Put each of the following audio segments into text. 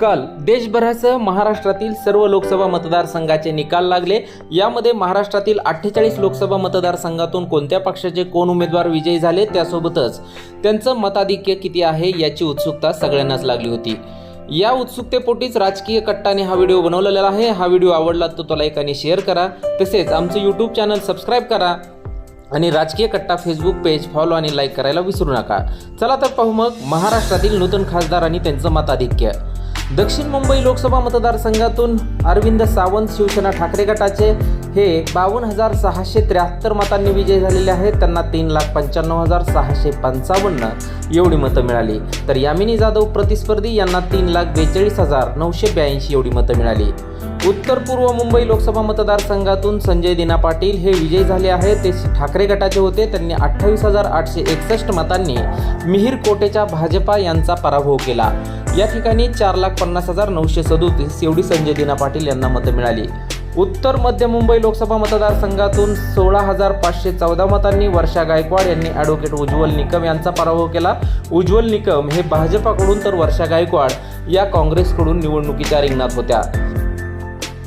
काल देशभरासह महाराष्ट्रातील सर्व लोकसभा मतदारसंघाचे निकाल लागले. यामध्ये महाराष्ट्रातील अठ्ठेचाळीस लोकसभा मतदारसंघातून कोणत्या पक्षाचे कोण उमेदवार विजयी झाले त्यासोबतच त्यांचं मताधिक्य किती आहे याची उत्सुकता सगळ्यांनाच लागली होती. या उत्सुकतेपोटीच राजकीय कट्टाने हा व्हिडिओ बनवलेला आहे. हा व्हिडिओ आवडला तर तो लाईकाने शेअर करा. तसेच आमचं यूट्यूब चॅनल सबस्क्राईब करा आणि Rajkiya Katta Facebook page follow आणि लाईक करायला विसरू नका. चला तर पाहू मग महाराष्ट्रातील नूतन खासदार आणि त्यांचं मताधिक्य. दक्षिण मुंबई लोकसभा मतदारसंघातून अरविंद सावंत शिवसेना ठाकरे गटाचे हे बावन्न हजार सहाशे त्र्याहत्तर मतांनी विजय झालेले आहेत. त्यांना तीन लाख पंच्याण्णव हजार सहाशे पंचावन्न एवढी मतं मिळाली. तर यामिनी जाधव प्रतिस्पर्धी यांना तीन लाख बेचाळीस हजार नऊशे ब्याऐंशी एवढी मतं मिळाली. उत्तर पूर्व मुंबई लोकसभा मतदारसंघातून संजय दिना पाटील हे विजयी झाले आहेत. ते ठाकरे गटाचे होते. त्यांनी अठ्ठावीस हजार आठशे एकसष्ट मतांनी मिहीर कोटेच्या भाजपा यांचा पराभव केला. या ठिकाणी चार लाख पन्नास हजार नऊशे सदोतीस एवढी संजय दिना पाटील यांना मतं मिळाली. उत्तर मध्य मुंबई लोकसभा मतदारसंघातून सोळा हजार पाचशे चौदा मतांनी वर्षा गायकवाड यांनी ॲडव्होकेट उज्ज्वल निकम यांचा पराभव केला. उज्ज्वल निकम हे भाजपाकडून तर वर्षा गायकवाड या काँग्रेसकडून निवडणुकीच्या रिंगणात होत्या.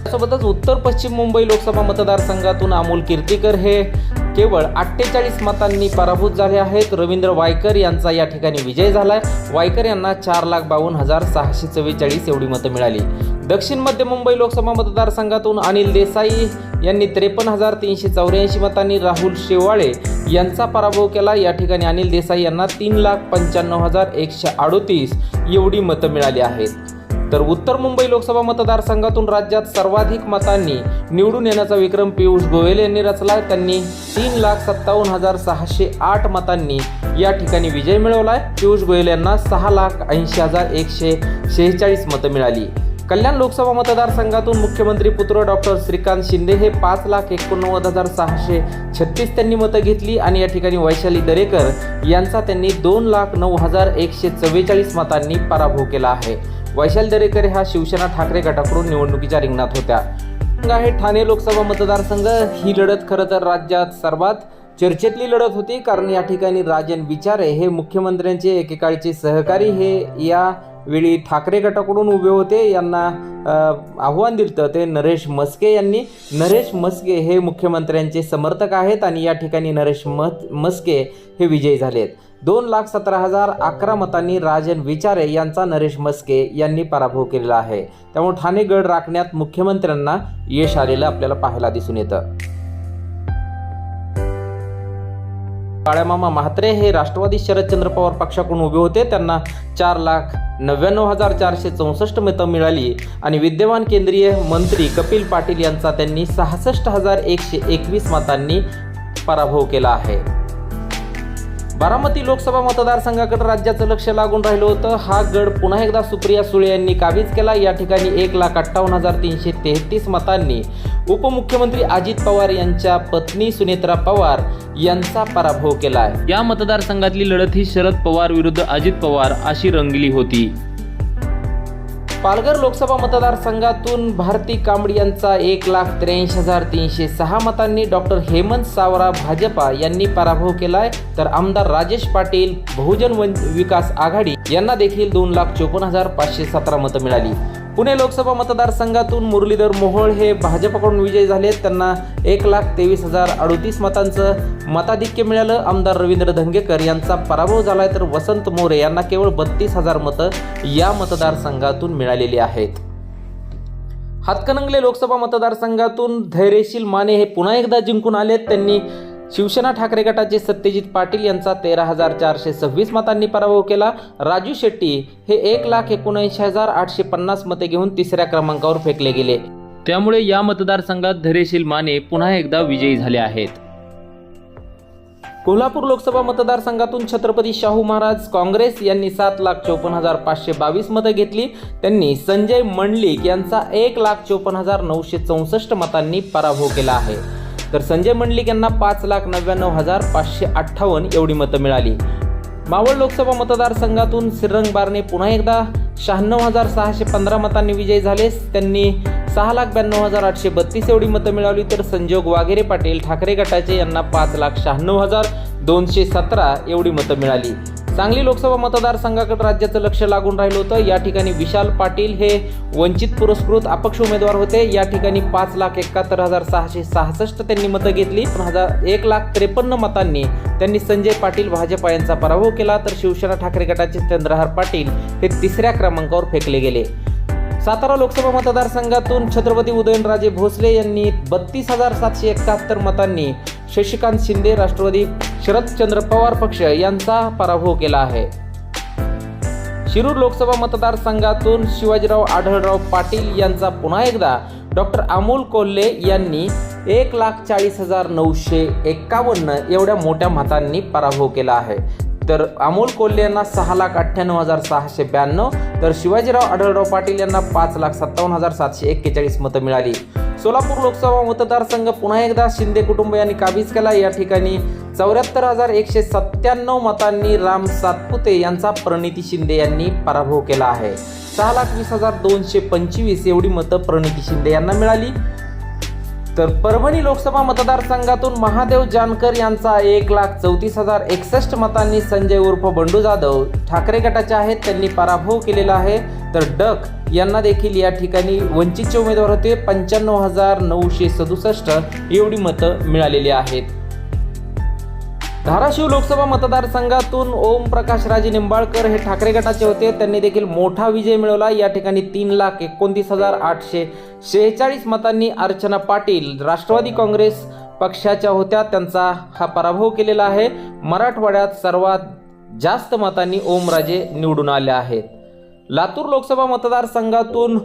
त्यासोबतच उत्तर पश्चिम मुंबई लोकसभा मतदारसंघातून अमोल कीर्तीकर हे केवळ अठ्ठेचाळीस मतांनी पराभूत झाले आहेत. रवींद्र वायकर यांचा या ठिकाणी विजय झालाय. वायकर यांना चार लाख बावन्न हजार सहाशे चव्वेचाळीस एवढी मतं मिळाली. दक्षिण मध्य मुंबई लोकसभा मतदारसंघातून अनिल देसाई यांनी त्रेपन्न हजार तीनशे चौऱ्याऐंशी मतांनी राहुल शेवाळे यांचा पराभव केला. या ठिकाणी अनिल देसाई यांना तीन लाख पंच्याण्णव हजार एकशे अडोतीस एवढी मतं मिळाली आहेत. तर उत्तर मुंबई लोकसभा मतदारसंघातून राज्यात सर्वाधिक मतांनी निवडून येण्याचा विक्रम पियुष गोयल यांनी रचला त्यांनी तीन लाख सत्तावन्न हजार सहाशे आठ मतांनी या ठिकाणी विजय मिळवलाय. पियुष गोयल यांना सहा लाख ऐंशी हजार एकशे शेहेचाळीस मतं मिळाली. कल्याण लोकसभा मतदारसंघातून मुख्यमंत्री पुत्र डॉक्टर श्रीकांत शिंदे हे पाच लाख एकोणनव्वद हजार सहाशे छत्तीस त्यांनी मतं घेतली आणि या ठिकाणी वैशाली दरेकर यांचा त्यांनी दोन लाख नऊ हजार एकशे चव्वेचाळीस मतांनी पराभव केला आहे. वैशाल दरेकर ह्या शिवसेना ठाकरे गटाकडून निवडणुकीच्या रिंगणात होत्या. आहे ठाणे लोकसभा मतदारसंघ. ही लढत खरं तर राज्यात सर्वात चर्चेतली लढत होती. कारण या ठिकाणी राजन विचारे हे मुख्यमंत्र्यांचे एकेकाळचे सहकारी हे या वेळी ठाकरे गटाकडून उभे होते. यांना आव्हान दिलं ते नरेश मस्के यांनी. नरेश मस्के हे मुख्यमंत्र्यांचे समर्थक आहेत आणि या ठिकाणी नरेश मत मस्के हे विजयी झालेत. दोन लाख सतरा हजार अकरा मतांनी राजन विचारे यांचा नरेश मस्के यांनी पराभव केलेला आहे. त्यामुळे ठाणे गड राखण्यात मुख्यमंत्र्यांना यश आलेलं आपल्याला पाहायला दिसून येतं. काळ्यामामा म्हात्रे हे राष्ट्रवादी शरदचंद्र पवार पक्षाकडून उभे होते. त्यांना चार लाख नव्याण्णव हजार चारशे चौसष्ट मतं मिळाली आणि विद्यमान केंद्रीय मंत्री कपिल पाटील यांचा त्यांनी सहासष्ट हजार एकशे एकवीस मतांनी पराभव केला आहे. बारामती लोकसभा मतदारसंघाकडे राज्याचं लक्ष लागून राहिलं होतं. हा गड पुन्हा एकदा सुप्रिया सुळे यांनी काबीज केला. या ठिकाणी एक लाख अठ्ठावन्न हजार तीनशे तेहतीस मतांनी उपमुख्यमंत्री अजित पवार यांच्या पत्नी सुनेत्रा पवार यांचा पराभव केला या मतदारसंघातली लढत ही शरद पवार विरुद्ध अजित पवार अशी रंगली होती. पालघर लोकसभा मतदारसंघातून भारती कांबडी यांचा एक लाख त्र्याऐंशी हजार तीनशे सहा मतांनी डॉक्टर हेमंत सावरा भाजपा यांनी पराभव केलाय. तर आमदार राजेश पाटील बहुजन विकास आघाडी यांना देखील दोन लाख चोपन्न हजार पाचशे सतरा मतं मिळाली. पुणे लोकसभा मतदारसंघातून मुरलीधर मोहोळ हे भाजपकडून विजयी झाले त्यांना एक लाख तेवीस हजार अडोतीस मतांचं मताधिक्य मिळालं. आमदार रवींद्र धंगेकर यांचा पराभव झालाय तर वसंत मोरे यांना केवळ बत्तीस हजार मतं या मतदारसंघातून मिळालेली आहेत. हातकणंगले लोकसभा मतदारसंघातून धैर्यशील माने हे पुन्हा एकदा जिंकून आलेत. त्यांनी शिवसेना ठाकरे गटाचे सत्यजित पाटील यांचा तेरा हजार चारशे सव्वीस मतांनी पराभव केला. राजू शेट्टी हे एक लाख एकोणऐंशी हजार आठशे पन्नास मते घेऊन तिसऱ्या क्रमांकावर फेकले गेले. त्यामुळे या मतदारसंघात धैर्यशील माने पुन्हा एकदा विजयी झाले आहेत. कोल्हापूर लोकसभा मतदारसंघातून छत्रपती शाहू महाराज काँग्रेस यांनी सात लाख चौपन्न हजार पाचशे बावीस मतं घेतली. त्यांनी संजय मंडलिक यांचा एक लाख चौपन्न हजार नऊशे चौसष्ट मतांनी पराभव केला आहे. तर संजय मंडलिक यांना पाच लाख नव्याण्णव हजार पाचशे अठ्ठावन्न एवढी मतं मिळाली. मावळ लोकसभा मतदारसंघातून श्रीरंग बारणे पुन्हा एकदा शहाण्णव हजार सहाशे पंधरा मतांनी विजयी झाले. त्यांनी सहा लाख ब्याण्णव हजार आठशे बत्तीस एवढी मतं मिळवली तर संजोग वाघेरे पाटील ठाकरे गटाचे यांना पाच लाख शहाण्णव हजार दोनशे सतरा एवढी मतं मिळाली. सांगली लोकसभा मतदारसंघाकडे राज्याचं लक्ष लागून राहिलं होतं. या ठिकाणी विशाल पाटील हे वंचित पुरस्कृत अपक्ष उमेदवार होते. या ठिकाणी पाच लाख एकाहत्तर हजार सहाशे सहासष्ट त्यांनी मतं घेतली. पण हजार एक लाख त्रेपन्न मतांनी त्यांनी संजय पाटील भाजपा यांचा पराभव केला. तर शिवसेना ठाकरे गटाचे चंद्रहार पाटील हे तिसऱ्या क्रमांकावर फेकले गेले. सातारा लोकसभा मतदारसंघातून छत्रपती उदयनराजे भोसले यांनी बत्तीस हजार सातशे एकाहत्तर मतांनी शशिकांत शिंदे राष्ट्रवादी शरदचंद्र पवार पक्ष यांचा पराभव केला आहे. शिरूर लोकसभा मतदारसंघातून शिवाजीराव आढळराव पाटील यांचा पुन्हा एकदा डॉक्टर अमोल कोल्हे यांनी एक लाख चाळीस हजार नऊशे एक्कावन्न एवढ्या मोठ्या मतांनी पराभव केला आहे. तर अमोल कोल्हे यांना सहा लाख अठ्ठ्याण्णव हजार सहाशे ब्याण्णव तर शिवाजीराव आढळराव पाटील यांना पाच लाख सत्तावन्न हजार सातशे एक्केचाळीस मतं मिळाली. सोलापूर लोकसभा मतदारसंघ पुन्हा एकदा शिंदे कुटुंब यांनी काबीज केला. या ठिकाणी चौऱ्याहत्तर हजार एकशे सत्त्याण्णव मतांनी राम सातपुते यांचा प्रणिती शिंदे यांनी पराभव केला आहे. सहा लाख वीस हजार दोनशे पंचवीस एवढी मतं प्रणिती शिंदे यांना मिळाली. तर परभणी लोकसभा मतदारसंघातून महादेव जानकर यांचा एक लाख चौतीस हजार एकसष्ट मतांनी संजय उर्फ बंडू जाधव ठाकरे गटाचे आहेत त्यांनी पराभव केलेला आहे. तर डक यांना देखील या ठिकाणी वंचितचे उमेदवार होते. पंच्याण्णव हजार नऊशे सदुसष्ट एवढी मतं मिळालेली आहेत. धाराशिव लोकसभा मतदारसंघातून ओम प्रकाश राजे निंबाळकर हे ठाकरे गटाचे होते. त्यांनी देखील मोठा विजय मिळवला. या ठिकाणी तीन लाख एकोणतीस हजार आठशे शेहेचाळीस मतांनी अर्चना पाटील राष्ट्रवादी काँग्रेस पक्षाच्या होत्या. त्यांचा हा पराभव केलेला आहे. मराठवाड्यात सर्वात जास्त मतांनी ओमराजे निवडून आले आहेत. लातूर लोकसभा मतदारसंघातून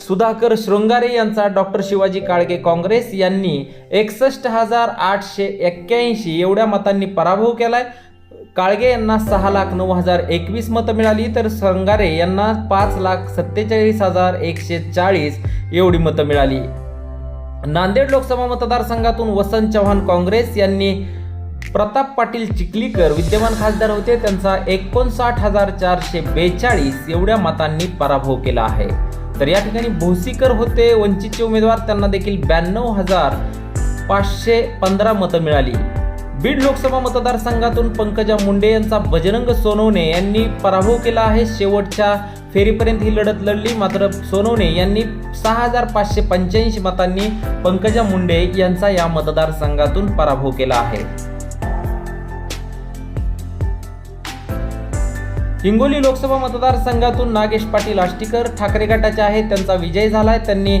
सुधाकर शृंगारे यांचा डॉक्टर शिवाजी काळगे काँग्रेस यांनी एकसष्ट हजार आठशे एक्क्याऐंशी एवढ्या मतांनी पराभव केलाय. काळगे यांना सहा लाख नऊ हजार एकवीस मतं मिळाली तर संगारे यांना पाच लाख सत्तेचाळीस हजार एकशे चाळीस एवढी मतं मिळाली. नांदेड लोकसभा मतदारसंघातून वसंत चव्हाण काँग्रेस यांनी प्रताप पाटील चिखलीकर विद्यमान खासदार होते त्यांचा एकोणसाठ हजार चारशे बेचाळीस एवढ्या मतांनी पराभव केला आहे. तर या ठिकाणी भोसीकर होते वंचितचे उमेदवार त्यांना देखील ब्याण्णव हजार पाचशे पंधरा मतं मिळाली. बीड लोकसभा मतदारसंघातून पंकजा मुंडे यांचा बजरंग सोनवणे यांनी पराभव केला आहे. शेवटच्या फेरीपर्यंत ही लढत लढली मात्र सोनवणे यांनी सहा हजार पाचशे पंच्याऐंशी मतांनी पंकजा मुंडे यांचा या मतदारसंघातून पराभव केला आहे. हिंगोली लोकसभा मतदारसंघातून नागेश पाटील आष्टीकर ठाकरे गटाचे आहेत. त्यांचा विजय झालाय. त्यांनी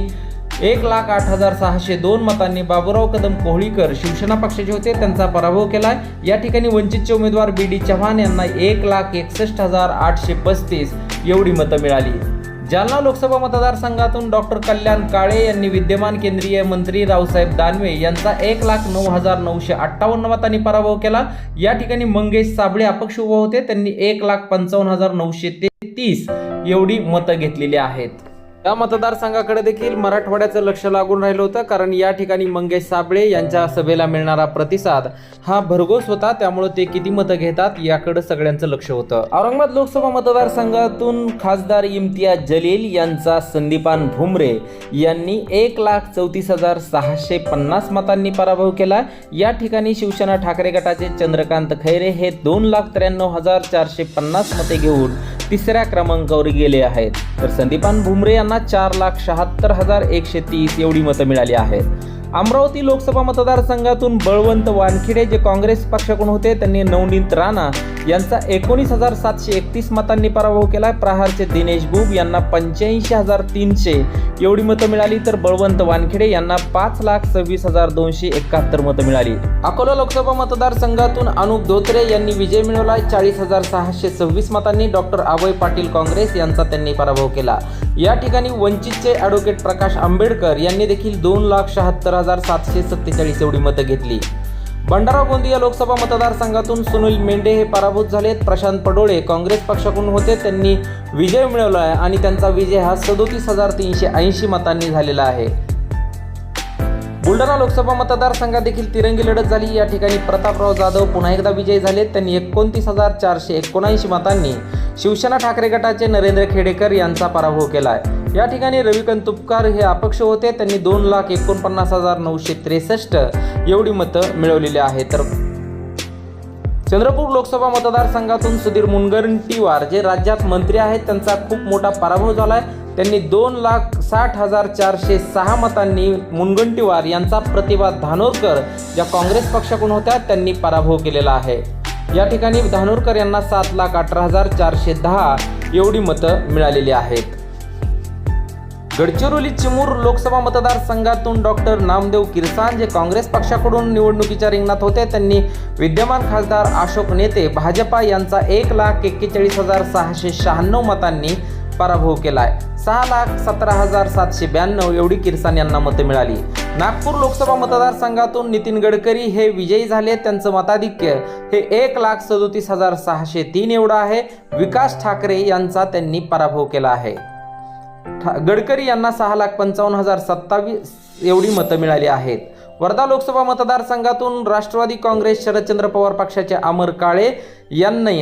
एक लाख आठ हजार सहाशे दोन मतांनी बाबूराव कदम कोहळीकर शिवसेना पक्षाचे होते. त्यांचा पराभव केलाय. या ठिकाणी वंचितचे उमेदवार बी डी चव्हाण यांना एक लाख एकसष्ट हजार आठशे पस्तीस एवढी मतं मिळाली. जालना लोकसभा मतदारसंघातून डॉक्टर कल्याण काळे यांनी विद्यमान केंद्रीय मंत्री रावसाहेब दानवे यांचा एक लाख नऊ हजार नऊशे अठ्ठावन्न मतांनी पराभव केला. या ठिकाणी मंगेश साबळे अपक्ष उभे होते. त्यांनी एक लाख पंचावन्न हजार नऊशे तेहतीस एवढी मतं घेतलेली आहेत. या मतदारसंघाकडे देखील मराठवाड्याचं लक्ष लागून राहिलं होतं कारण या ठिकाणी मंगेश साबळे यांच्या सभेला मिळणारा प्रतिसाद हा भरघोस होता. त्यामुळे ते किती मतं घेतात याकडे सगळ्यांचं लक्ष होतं. औरंगाबाद लोकसभा मतदारसंघातून खासदार इम्तियाज जलील यांचा संदीपान भुमरे यांनी एक लाख चौतीस हजार सहाशे पन्नास मतांनी पराभव केला. या ठिकाणी शिवसेना ठाकरे गटाचे चंद्रकांत खैरे हे दोन लाख त्र्याण्णव हजार चारशे पन्नास मते घेऊन तिसऱ्या क्रमांकावर गेले आहेत. तर संदीपान भुमरे यांना चार लाख शहात्तर हजार एकशे तीस एवढी मतं मिळाली आहेत. अमरावती लोकसभा मतदारसंघातून बळवंत वानखेडे जे काँग्रेस पक्षाकडून होते त्यांनी नवनीत राणा यांचा एकोणीस हजार सातशे एकतीस मतांनी पराभव केला प्रहारचे दिनेश बुब यांना पंच्याऐंशी हजार तीनशे एवढी मतं मिळाली तर बळवंत वानखेडे यांना पाच लाख सव्वीस हजार दोनशे एकाहत्तर मतं मिळाली. अकोला लोकसभा मतदारसंघातून अनुप धोत्रे यांनी विजय मिळवला चाळीस हजार सहाशे सव्वीस मतांनी. डॉक्टर अभय पाटील काँग्रेस यांचा त्यांनी पराभव केला. या ठिकाणी वंचितचे ॲडव्होकेट प्रकाश आंबेडकर यांनी देखील दोन लाख शहात्तर हजार सातशे सत्तेचाळीस एवढी मतं घेतली. भंडारा गोंदिया लोकसभा मतदारसंघातून सुनील मेंढे हे पराभूत झालेत. प्रशांत पडोळे काँग्रेस पक्षाकडून होते. त्यांनी विजय मिळवला आहे आणि त्यांचा विजय हा सदोतीस हजार तीनशे ऐंशी मतांनी झालेला आहे. बुलढाणा लोकसभा मतदारसंघात देखील तिरंगी लढत झाली. या ठिकाणी प्रतापराव जाधव पुन्हा एकदा विजयी झाले त्यांनी एकोणतीस हजार चारशे एकोणऐंशी मतांनी शिवसेना ठाकरे गटाचे नरेंद्र खेडेकर यांचा पराभव केला आहे या ठिकाणी रविकांत तुपकार हे अपक्ष होते. त्यांनी दोन लाख एकोणपन्नास हजार नऊशे त्रेसष्ट एवढी मतं मिळवलेली आहेत. तर चंद्रपूर लोकसभा मतदारसंघातून सुधीर मुनगंटीवार जे राज्यात मंत्री आहेत त्यांचा खूप मोठा पराभव झाला आहे त्यांनी दोन लाख साठ हजार चारशे सहा मतांनी मुनगंटीवार यांचा प्रतिभा धानोरकर ज्या काँग्रेस पक्षाकडून होत्या त्यांनी पराभव केलेला आहे. या ठिकाणी धानोरकर यांना सात लाख अठरा हजार चारशे दहा एवढी मतं मिळालेली आहेत. गडचिरोली चिमूर लोकसभा मतदारसंघातून डॉक्टर नामदेव किरसान जे काँग्रेस पक्षाकडून निवडणुकीच्या रिंगणात होते त्यांनी विद्यमान खासदार अशोक नेते भाजपा यांचा एक लाख एक्केचाळीस हजार सहाशे शहाण्णव मतांनी पराभव केलाय. सहा लाख सतरा हजार सातशे ब्याण्णव एवढी किरसान यांना मतं मिळाली. नागपूर लोकसभा मतदारसंघातून नितीन गडकरी हे विजयी झाले. त्यांचं मताधिक्य हे एक लाख सदोतीस हजार सहाशे तीन एवढं आहे. विकास ठाकरे यांचा त्यांनी पराभव केला आहे. ठा- गडकरी यांना सहा लाख पंचावन्न हजार सत्तावीस एवढी मतं मिळाली आहेत. वर्धा लोकसभा मतदारसंघातून राष्ट्रवादी काँग्रेस शरदचंद्र पवार पक्षाचे अमर काळे यांनी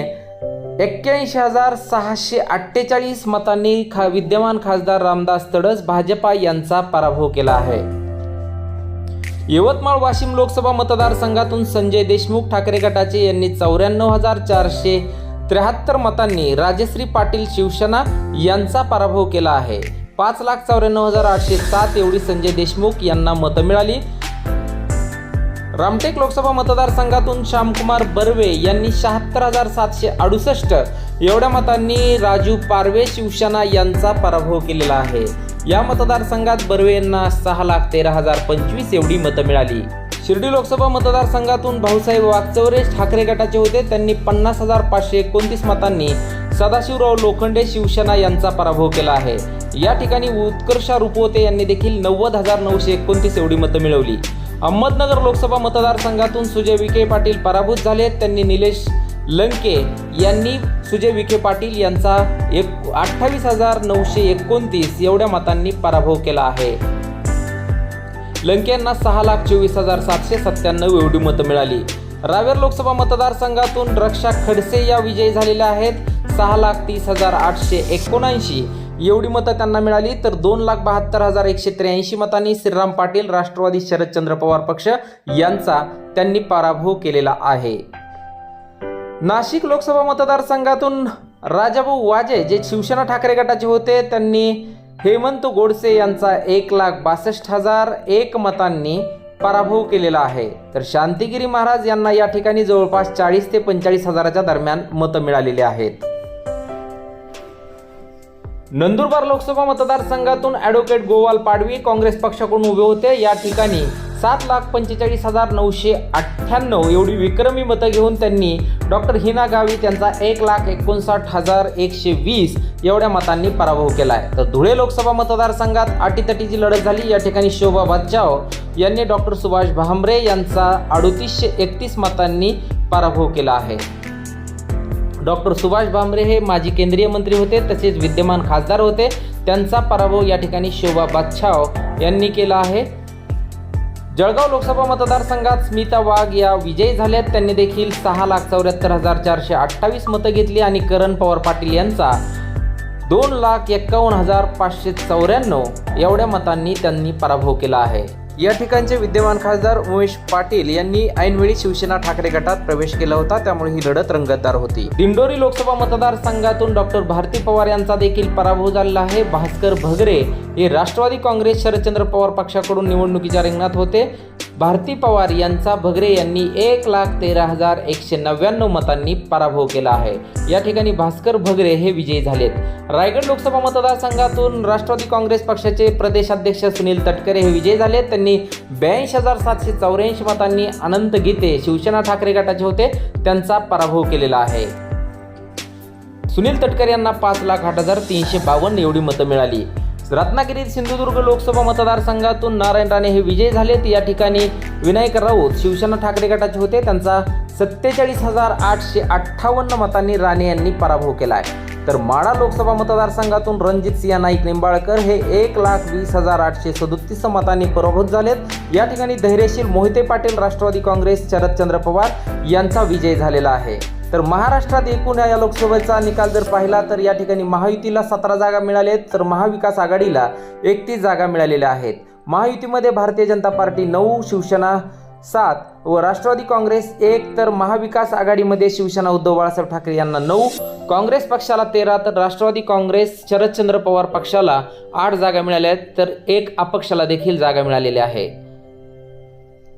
एक्क्याऐंशी हजार सहाशे अठ्ठेचाळीस मतांनी खा विद्यमान खासदार रामदास तडस भाजपा यांचा पराभव केला आहे. यवतमाळ वाशिम लोकसभा मतदारसंघातून संजय देशमुख ठाकरे गटाचे यांनी चौऱ्याण्णव हजार चारशे त्र्याहत्तर मतांनी राजश्री पाटील शिवसेना यांचा पराभव केला आहे. पाच लाख चौऱ्याण्णव हजार आठशे सात एवढी संजय देशमुख यांना मतं मिळाली. रामटेक लोकसभा मतदारसंघातून श्यामकुमार बर्वे यांनी शहात्तर हजार सातशे अडुसष्ट एवढ्या मतांनी राजू पारवे शिवसेना यांचा पराभव केलेला आहे. या मतदारसंघात बर्वे यांना सहा लाख तेरा हजार पंचवीस एवढी मतं मिळाली. शिर्डी लोकसभा मतदारसंघातून भाऊसाहेब वागचौरे ठाकरे गटाचे होते. त्यांनी पन्नास हजार पाचशे एकोणतीस मतांनी सदाशिवराव लोखंडे शिवसेना यांचा पराभव केला आहे. या ठिकाणी उत्कर्षा रुपवते यांनी देखील नव्वद हजार नऊशे एकोणतीस एवढी मतं मिळवली. अहमदनगर लोकसभा मतदारसंघातून सुजय विखे पाटील पराभूत झाले. त्यांनी निलेश लंके यांनी सुजय विखे पाटील यांचा एक अठ्ठावीस हजार नऊशे एकोणतीस एवढ्या मतांनी पराभव केला आहे. लंकेंना सहा लाख चोवीस हजार सातशे सत्त्याण्णव एवढी मतं मिळाली. रावेर लोकसभा मतदारसंघातून रक्षा खडसे या विजयी झालेल्या आहेत. सहा लाख तीस हजार आठशे एकोणऐंशी एवढी मतं त्यांना मिळाली. तर दोन लाख बहात्तर हजार एकशे त्र्याऐंशी मतांनी श्रीराम पाटील राष्ट्रवादी शरदचंद्र पवार पक्ष यांचा त्यांनी पराभव केलेला आहे. नाशिक लोकसभा मतदारसंघातून राजाभाऊ वाजे जे शिवसेना ठाकरे गटाचे होते त्यांनी हेमंत गोडसे यांचा एक लाख बासष्ट हजार एक मतांनी पराभव केलेला आहे. तर शांतिगिरी महाराज यांना या ठिकाणी जवळपास चाळीस ते पंचेचाळीस हजाराच्या दरम्यान मतं मिळालेली आहेत. नंदुरबार लोकसभा मतदारसंघातून ॲडव्होकेट गोवाल पाडवी काँग्रेस पक्षाकडून उभे होते. या ठिकाणी सात लाख पंचेचाळीस हजार नऊशे अठ्ठ्याण्णव एवढी विक्रमी मतं घेऊन त्यांनी डॉक्टर हिना गावी त्यांचा एक लाख एकोणसाठ हजार एकशे वीस एवढ्या मतांनी पराभव केला आहे तर धुळे लोकसभा मतदारसंघात अटीतटीची लढत झाली. या ठिकाणी शोभा बच्चाव यांनी डॉक्टर सुभाष भामरे यांचा अडोतीसशे एकतीस मतांनी पराभव केला आहे. डॉक्टर सुभाष भामरे हे माजी केंद्रीय मंत्री होते तसेच विद्यमान खासदार होते. त्यांचा पराभव या ठिकाणी शोभा बादशाव यांनी केला आहे. जळगाव लोकसभा मतदारसंघात स्मिता वाघ या विजयी झाल्यात. त्यांनी देखील सहा लाख चौऱ्याहत्तर हजार चारशे अठ्ठावीस मतं घेतली आणि करण पवार पाटील यांचा दोन लाख एक्कावन्न हजार पाचशे चौऱ्याण्णव एवढ्या मतांनी त्यांनी पराभव केला आहे. या ठिकाणचे विद्यमान खासदार उमेश पाटील यांनी ऐनवेळी शिवसेना ठाकरे गटात प्रवेश केला होता त्यामुळे ही लढत रंगतदार होती. दिंडोरी लोकसभा मतदारसंघातून डॉक्टर भारती पवार यांचा देखील पराभव झालेला आहे. भास्कर भगरे हे राष्ट्रवादी काँग्रेस शरदचंद्र पवार पक्षाकडून निवडणुकीच्या रिंगणात होते. भारती पवार यांचा भगरे यांनी एक लाख तेरा हजार एकशे नव्याण्णव मतांनी पराभव केला आहे. या ठिकाणी भास्कर भगरे हे विजयी झालेत. रायगड लोकसभा मतदारसंघातून राष्ट्रवादी काँग्रेस पक्षाचे प्रदेशाध्यक्ष सुनील तटकरे हे विजयी झाले त्यांनी ब्याऐंशी हजार सातशे चौऱ्याऐंशी मतांनी अनंत गीते शिवसेना ठाकरे गटाचे होते. त्यांचा पराभव केलेला आहे. सुनील तटकरे यांना पाच लाख आठ हजार तीनशे बावन्न एवढी मतं मिळाली. रत्नागिरी सिंधुदुर्ग लोकसभा मतदारसंघातून नारायण राणे हे विजयी झालेत. या ठिकाणी विनायक राऊत शिवसेना ठाकरे गटाचे होते. त्यांचा सत्तेचाळीस हजार आठशे अठ्ठावन्न मतांनी राणे यांनी पराभव केला आहे तर माडा लोकसभा मतदारसंघातून रणजित सिंह नाईक निंबाळकर हे एक लाख वीस हजार आठशे सदोतीस मतांनी पराभूत झालेत. या ठिकाणी धैर्यशील मोहिते पाटील राष्ट्रवादी काँग्रेस शरदचंद्र पवार यांचा विजय झालेला आहे. तर महाराष्ट्रात एकूण या लोकसभेचा निकाल जर पाहिला तर या ठिकाणी महायुतीला सतरा जागा मिळाल्या आहेत तर महाविकास आघाडीला एकतीस जागा मिळालेल्या आहेत. महायुतीमध्ये भारतीय जनता पार्टी नऊ शिवसेना सात व राष्ट्रवादी काँग्रेस एक तर महाविकास आघाडीमध्ये शिवसेना उद्धव बाळासाहेब ठाकरे यांना नऊ काँग्रेस पक्षाला तेरा तर राष्ट्रवादी काँग्रेस शरदचंद्र पवार पक्षाला आठ जागा मिळाल्या आहेत तर एक अपक्षाला देखील जागा मिळालेल्या आहे.